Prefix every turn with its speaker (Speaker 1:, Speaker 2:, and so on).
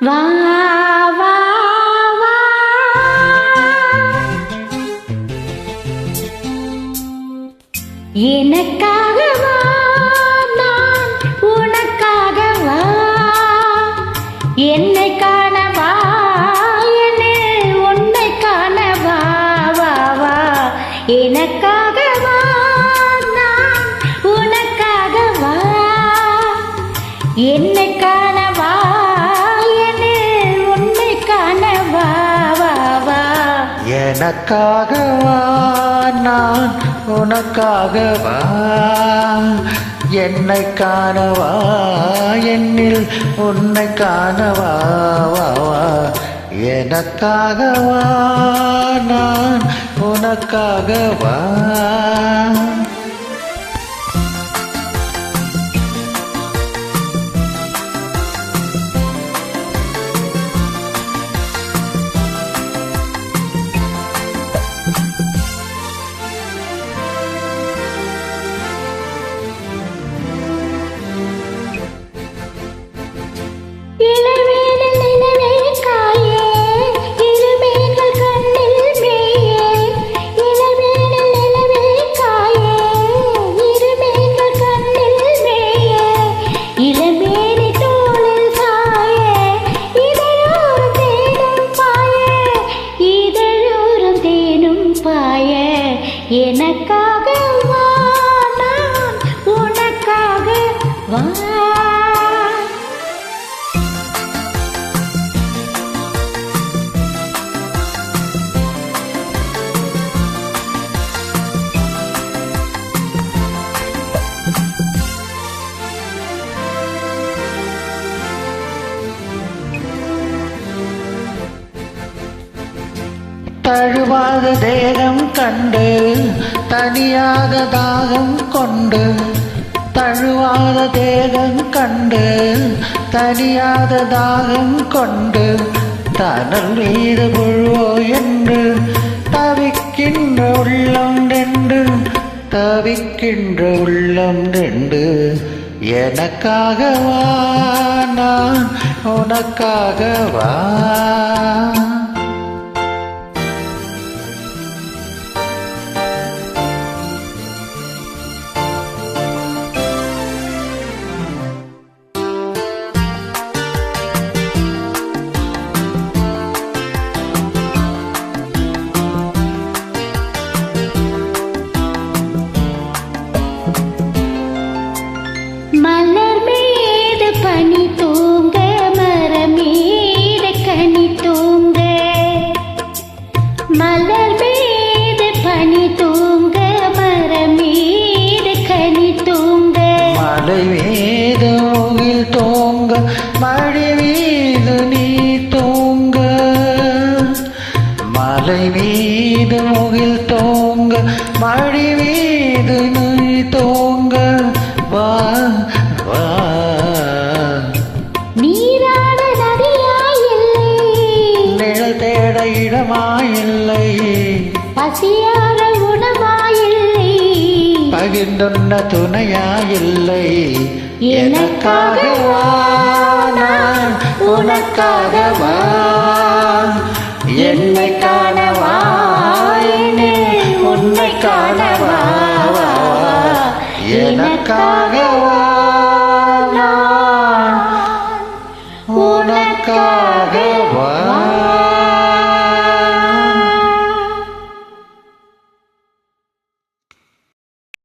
Speaker 1: வா வா வா. எனக்காக வா. எனக்காக நான் உனக்காகவா? என்னை
Speaker 2: காணவா? என்னில் உன்னை காணவா? எனக்காகவா? நான்
Speaker 1: உனக்காகவா? எனக்காக வா நான் உனக்காக வா.
Speaker 2: தழுவாத தேகம் கண்டு தனியாக தாகம் கொண்டு தழுவாத தேகம் கண்டு தனியாத தாகம் கொண்டு தனல் மீது புழுவோ என்று தவிக்கின்ற உள்ளம் ரெண்டு தவிக்கின்ற உள்ளம் ரெண்டு எனக்காகவா நான்
Speaker 1: உனக்காகவா? மீது தூங்க மரம் கனி தூங்க. மலர் மீது பனி தூங்க மரம் கனி தூங்க.
Speaker 2: மலை மீது முகில் தூங்க மழை மீது நீ தூங்க. மலை மீது முகில் தூங்க மழை மீது நீ இடமாயில்லை
Speaker 1: பசியார உணவாயில்லை
Speaker 2: பகிர்ந்துண்ண துணையாயில்லை.
Speaker 1: எனக்காக நான்
Speaker 2: உனக்காக என்னை காணவா உன்னை காணவா? வா,